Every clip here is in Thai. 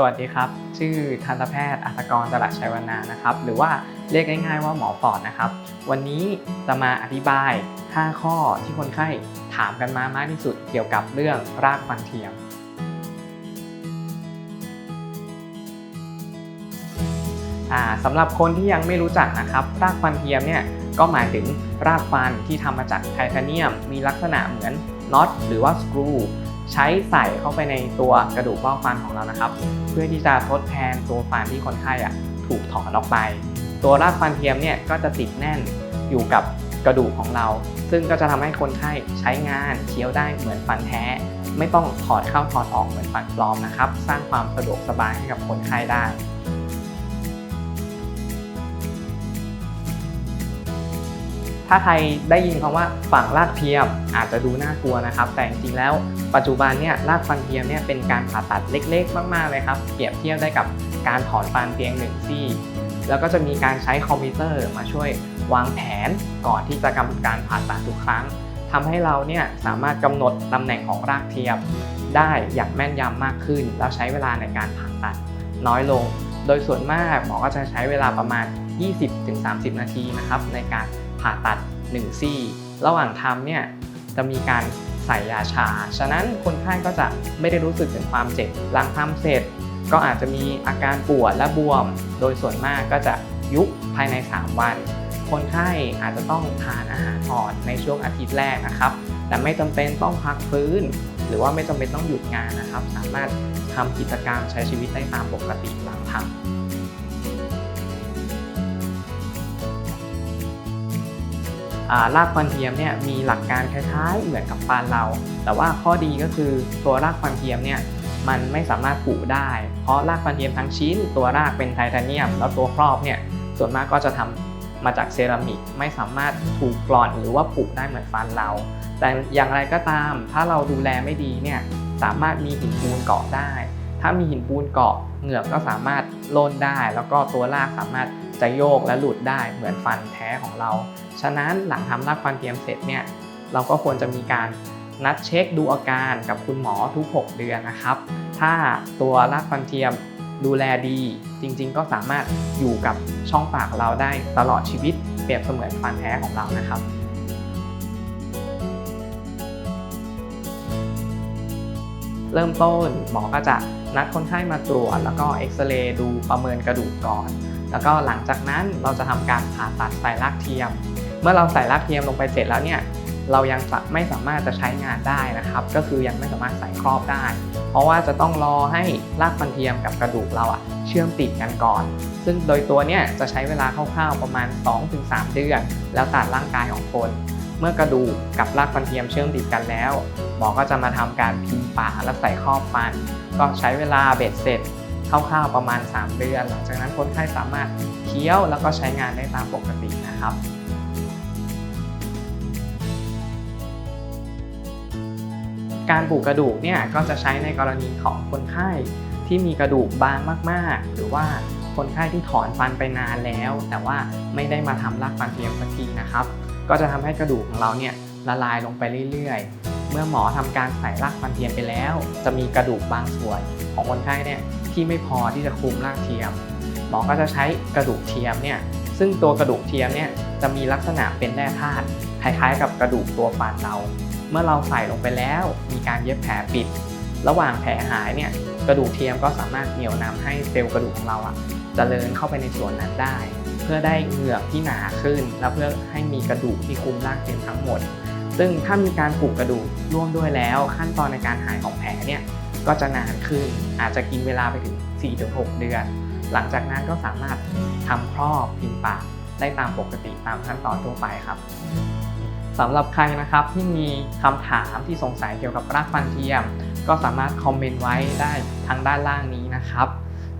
สวัสดีครับ ชื่อทันตแพทย์อัตกรตลาดชัยวรรณานะครับ หรือว่าเรียกง่ายๆว่าหมอปอดนะครับ วันนี้จะมาอธิบาย 5 ข้อที่คนไข้ถามกันมามากที่สุดเกี่ยวกับเรื่องรากฟันเทียมอ่าสำหรับคนที่ยังไม่รู้จักนะครับ รากฟันเทียมเนี่ยก็หมายถึงรากฟันที่ทำมาจากไทเทเนียม มีลักษณะเหมือนน็อตหรือว่าสกรู ใช้ใส่เข้าไปในตัวกระดูกเบ้าฟันของเรานะครับ เพื่อที่จะทดแทนตัวฟันที่คนไข้อะถูกถอนออกไป ตัวรากฟันเทียมเนี่ยก็จะติดแน่นอยู่กับกระดูกของเรา ซึ่งก็จะทำให้คนไข้ใช้งานเคี้ยวได้เหมือนฟันแท้ ไม่ต้องถอดเข้าถอดออกเหมือนฟันปลอมนะครับ สร้างความสะดวกสบายให้กับคนไข้ได้ ถ้าใครได้ยินคำว่าฝังรากเทียมอาจจะดูน่ากลัวนะครับ แต่จริงๆแล้วปัจจุบันเนี่ยรากฟันเทียมเนี่ยเป็นการผ่าตัดเล็กๆ มากๆเลยครับเปรียบเทียบได้กับการถอนฟันเพียงหนึ่งซี่ แล้วก็จะมีการใช้คอมพิวเตอร์มาช่วยวางแผนก่อนที่จะกำหนดการผ่าตัดทุกครั้งทำให้เราเนี่ยสามารถกำหนดตำแหน่งของรากเทียมได้อย่างแม่นยำมากขึ้น แล้วใช้เวลาในการผ่าตัดน้อยลง โดยส่วนมากหมอก็จะใช้เวลาประมาณ 20-30 นาทีนะครับในการ ผ่าตัด 1 ซี่ ระหว่างทำเนี่ยจะมีการใส่ยาชา ฉะนั้นคนไข้ก็จะไม่ได้รู้สึกถึงความเจ็บหลังทำเสร็จ ก็อาจจะมีอาการปวดและบวม โดยส่วนมากก็จะยุบภายใน 3 วัน คนไข้อาจจะต้องทานอาหารอ่อนในช่วงอาทิตย์แรกนะครับ แต่ไม่จำเป็นต้องพักฟื้น หรือว่าไม่จำเป็นต้องหยุดงานนะครับ สามารถทำกิจกรรมใช้ชีวิตได้ตามปกติหลังทำ รากฟันเทียมเนี่ยมีหลักการคล้ายๆ เหมือนกับฟันเรา แต่ว่าข้อดีก็คือตัวรากฟันเทียมเนี่ยมันไม่สามารถปลูกได้ เพราะรากฟันเทียมทั้งชิ้น ตัวรากเป็นไทเทเนียม แล้วตัวครอบเนี่ยส่วนมากก็จะทำมาจากเซรามิกไม่สามารถถูกกร่อนหรือว่าปลูกได้เหมือนฟันเรา แต่อย่างไรก็ตาม ถ้าเราดูแลไม่ดีเนี่ยสามารถมีหินปูนเกาะได้ ถ้ามีหินปูนเกาะเหงือกก็สามารถล่นได้ แล้วก็ตัวรากสามารถ จะโยกและหลุดได้เหมือนฟันแท้ของเรา ฉะนั้นหลังทำรากฟันเทียมเสร็จเนี่ยเราก็ควรจะมีการนัดเช็คดูอาการกับคุณหมอทุก 6 เดือนนะครับ ถ้าตัวรากฟันเทียมดูแลดี จริงๆ ก็สามารถอยู่กับช่องปากเราได้ตลอดชีวิต เปรียบเสมือนฟันแท้ของเรานะครับเริ่มต้นหมอก็จะนัดคนไข้มาตรวจ แล้วก็เอ็กซเรย์ดูประเมินกระดูกก่อน แล้วก็หลังจากนั้นเราจะทำการผ่าตัดใส่รากเทียม เมื่อเราใส่รากเทียมลงไปเสร็จแล้วเนี่ยเรายังไม่สามารถจะใช้งานได้นะครับ ก็คือยังไม่สามารถใส่ครอบได้ เพราะว่าจะต้องรอให้รากฟันเทียมกับกระดูกเราอะเชื่อมติดกันก่อน ซึ่งโดยตัวเนี่ยจะใช้เวลาคร่าวๆประมาณ 2-3 เดือน แล้วแต่ร่างกายของคน เมื่อกระดูกกับรากฟันเทียมเชื่อมติดกันแล้ว หมอก็จะมาทำการพิมพ์ปาและใส่ครอบฟัน ก็ใช้เวลาเบ็ดเสร็จ คร่าวๆประมาณ 3 เดือน หลังจากนั้นคนไข้สามารถเคี้ยวแล้วก็ใช้งานได้ตามปกตินะครับการปลูกกระดูกเนี่ยก็จะใช้ในกรณีของคนไข้ที่มีกระดูกบางมากๆ หรือว่าคนไข้ที่ถอนฟันไปนานแล้ว แต่ว่าไม่ได้มาทำรากฟันเทียมสักทีนะครับ ก็จะทำให้กระดูกของเราเนี่ยละลายลงไปเรื่อยๆ เมื่อหมอทำการใส่รากฟันเทียมไปแล้ว จะมีกระดูกบางส่วนของคนไข้เนี่ย ที่ไม่พอที่จะคุมรากเทียม หมอก็จะใช้กระดูกเทียมเนี่ยซึ่งตัวกระดูกเทียมเนี่ยจะมีลักษณะเป็นแร่ธาตุคล้ายๆ กับกระดูกตัวฟันเรา เมื่อเราใส่ลงไปแล้ว มีการเย็บแผลปิด ระหว่างแผลหายเนี่ยกระดูกเทียมก็สามารถเหนี่ยวนำให้เซลล์กระดูกของเราอะเจริญเข้าไปในส่วนนั้นได้ เพื่อได้เหงือกที่หนาขึ้น และเพื่อให้มีกระดูกที่คุมรากเทียมทั้งหมด ซึ่งถ้ามีการปลูกกระดูกร่วมด้วยแล้ว ขั้นตอนในการหายของแผลเนี่ย ก็จะนานขึ้น อาจจะกินเวลาไปถึง 4-6 เดือน หลังจากนั้นก็สามารถทำครอบพิมพ์ปากได้ตามปกติตามขั้นตอนทั่วไปครับสำหรับใครนะครับที่มีคำถามที่สงสัยเกี่ยวกับรากฟันเทียม ก็สามารถคอมเมนต์ไว้ได้ทางด้านล่างนี้นะครับ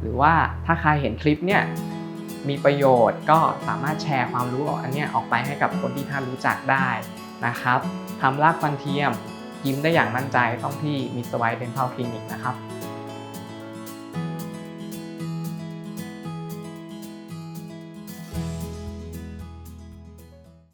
หรือว่าถ้าใครเห็นคลิปเนี่ยมีประโยชน์ก็สามารถแชร์ความรู้อันนี้ออกไปให้กับคนที่ท่านรู้จักได้นะครับทำรากฟันเทียม ยิ้มได้อย่างมั่นใจต้องที่มิสไวท์เดนทัลคลินิกนะครับ